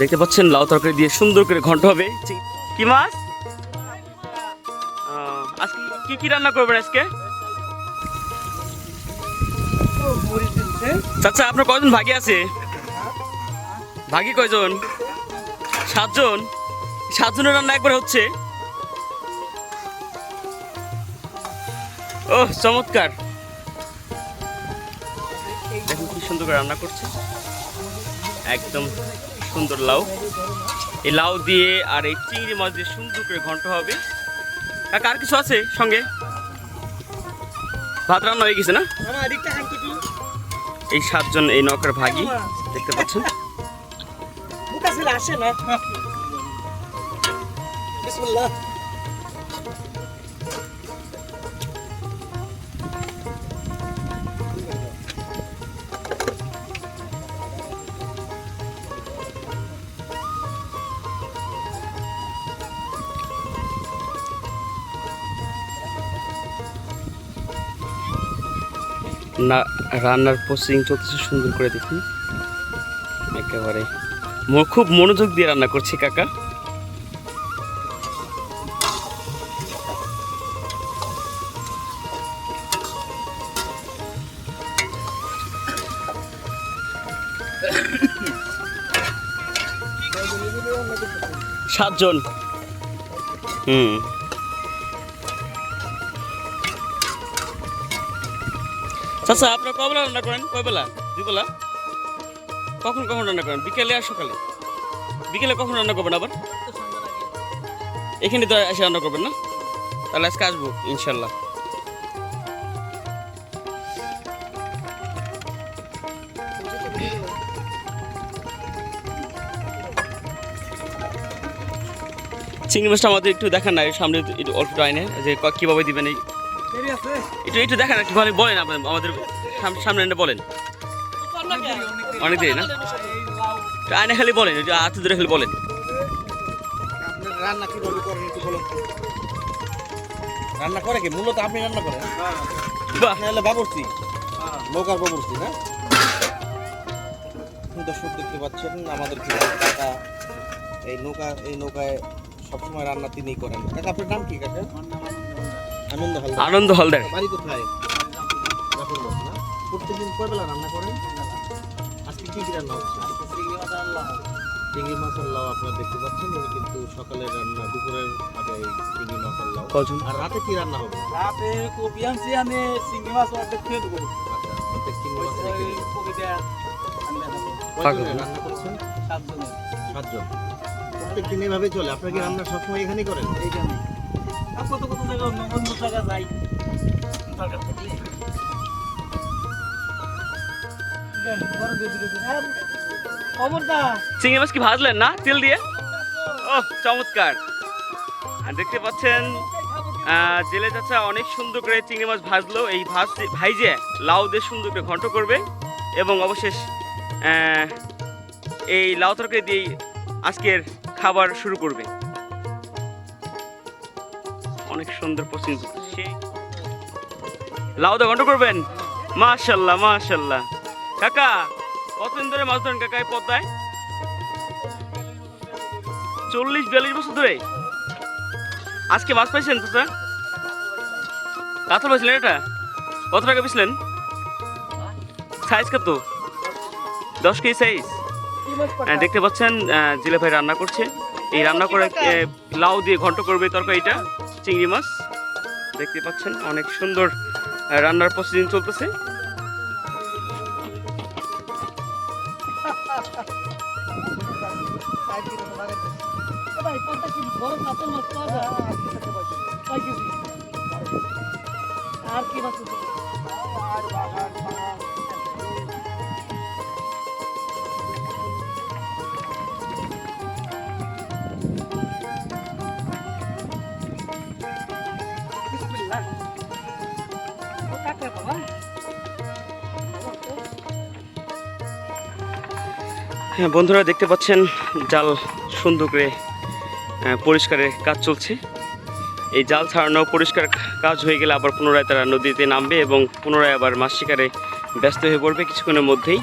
দেখতে পাচ্ছেন, লাউ তরকারি দিয়ে সুন্দর করে ঘন্ট হবে। কি মাছ? আজকে কি কি রান্না করবেন আজকে? আচ্ছা আপনার কয়জন ভাগি আছে? ভাগি কয়জন? সাতজন? সাতজনের রান্না একবার হচ্ছে। ও চমৎকার। সুন্দর করে রান্না করছে। একদম সুন্দর লাউ। এই লাউ দিয়ে আর এই চিংড়ি মাছ দিয়ে সুন্দর করে ঘন্ট হবে। কাকা, আর কিছু আছে সঙ্গে? ভাত রান্না হয়ে গেছে না? এই সাতজন এই নৌকার ভাগি, দেখতে পাচ্ছেন? আসে না। না, রান্নার প্রসেসিং চলতেছে, সুন্দর করে দেখুন। একেবারে। খুব মনোযোগ দিয়ে রান্না করছি, কাকা। সাতজন। হুম। চাচা আপনার কবেলা রান্না করেন? কয়বেলা দুবেলা কখন কখন রান্না করেন? বিকেলে আর সকালে? বিকেলে কখন রান্না করবেন আবার? এখানে তো এসে রান্না করবেন না? তাহলে আজকে আসব, ইনশাল্লাহ। চিংড়ি মাছটা আমাদের একটু দেখান না সামনে একটু অল্প একটু আইনে, যে কীভাবে দিবেন এই একটু একটু দেখান একটু ভালো বলেন আপনার আমাদের সাম- সামনে এনে বলেন। অনেক দেরি না? একটু আয়না খালি বলেন একটু হাতে ধরে খালি বলেন। রান্না কীভাবে করেন একটু বলুন রান্না করে কি? মূলত আপনি রান্না করেন? বাহ। আপনি হলে বাবরচি। নৌকার বাবরচি না? দর্শক দেখতে পাচ্ছেন আমাদের কাকা এই নৌকা এই নৌকায় সবসময় রান্না তিনিই করেন। কাকা আপনার নাম কি কাকা? আনন্দ আনন্দ হলদার বাড়ি কোথায়? জাফরগঞ্জ না। প্রত্যেকদিন রান্না করেন? আজকে কি কি রান্না হচ্ছে? চিংড়ি মাছ আপনারা দেখতে পাচ্ছেন উনি কিন্তু সকালের রান্না দুপুরের আগে চিংড়ি মাছ আর কজন? আর রাতে কি রান্না হবে? রাতে কপি আনছি আমি চিংড়ি মাছ অর্ধেক খেয়ে দেবো। আচ্ছা অর্ধেক চিংড়ি মাছ। রান্না করছেন? সাতজন। প্রত্যেক দিন এভাবে চলে। আপনার কি রান্না সবসময় এখানেই করেন? এইখানে কত কত জায়গা অন্য অন্য জায়গা যাই। দরকার থাকলে। দেন, বড় দিয়ে দিলে দিন। খবরদার চিংড়ি মাছ কি ভাজলেন না? তেল দিয়ে? ও চমৎকার। দেখতে পাচ্ছেন আহ, জেলে চাচা অনেক সুন্দর করে চিংড়ি মাছ ভাজলো। এই ভাজ ভাইজে লাউ দিয়ে সুন্দর করে ঘন্ট করবে এবং অবশেষ আহ, এই লাউ তরকারি দিয়েই আজকের খাবার শুরু করবে। অনেক সুন্দর পছন্দ সেই লাউ দিয়ে ঘন্ট করবেন? মাশাল্লাহ মাশাল্লাহ। কাকা কতদিন ধরে মাছ ধরেন কাকা এই পদ্মায়? চল্লিশ বিয়াল্লিশ বছর ধরে? আজকে মাছ পাইছেন চাচা? কাতল পাইছিলেন এটা? কত টাকা পেয়েছিলেন সাইজ কত? দশ কেজি সাইজ। হ্যাঁ, দেখতে পাচ্ছেন জিলে ভাই রান্না করছে। এই রান্না করে লাউ দিয়ে ঘন্ট করবে তরকারিটা চিংড়ি মাছ। দেখতে পাচ্ছেন অনেক সুন্দর রান্নার প্রতিদিন চলতেছে। কোনটা কি মাছ আর বন্ধুরা দেখতে পাচ্ছেন, জাল সুন্দর করে পরিষ্কারের কাজ চলছে। এই জাল ছাড়ানো পরিষ্কার কাজ হয়ে গেলে আবার পুনরায় তারা নদীতে নামবে এবং পুনরায় আবার মাছ শিকারে ব্যস্ত হয়ে পড়বে কিছুক্ষণের মধ্যেই।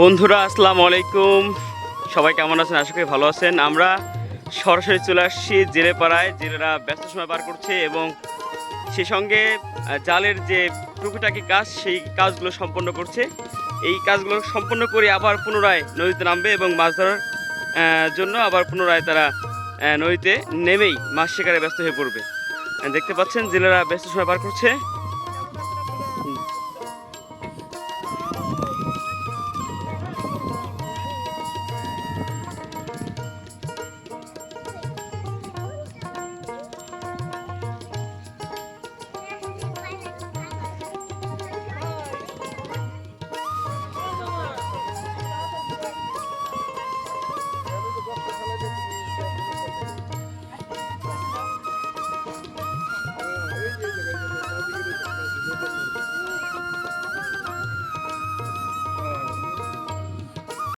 বন্ধুরা, আসসালামু আলাইকুম। সবাই কেমন আছেন? আশা করি ভালো আছেন। আমরা সরাসরি চলে আসছি জেলে পাড়ায় জেলেরা ব্যস্ত সময় পার করছে এবং সেই সঙ্গে জালের যে টুকিটাকি কাজ, সেই কাজগুলো সম্পন্ন করছে। এই কাজগুলো সম্পন্ন করে আবার পুনরায় নদীতে নামবে এবং মাছ ধরার জন্য আবার পুনরায় তারা নদীতে নেমেই মাছ শিকারে ব্যস্ত হয়ে পড়বে। দেখতে পাচ্ছেন, জেলেরা ব্যস্ত সময় পার করছে।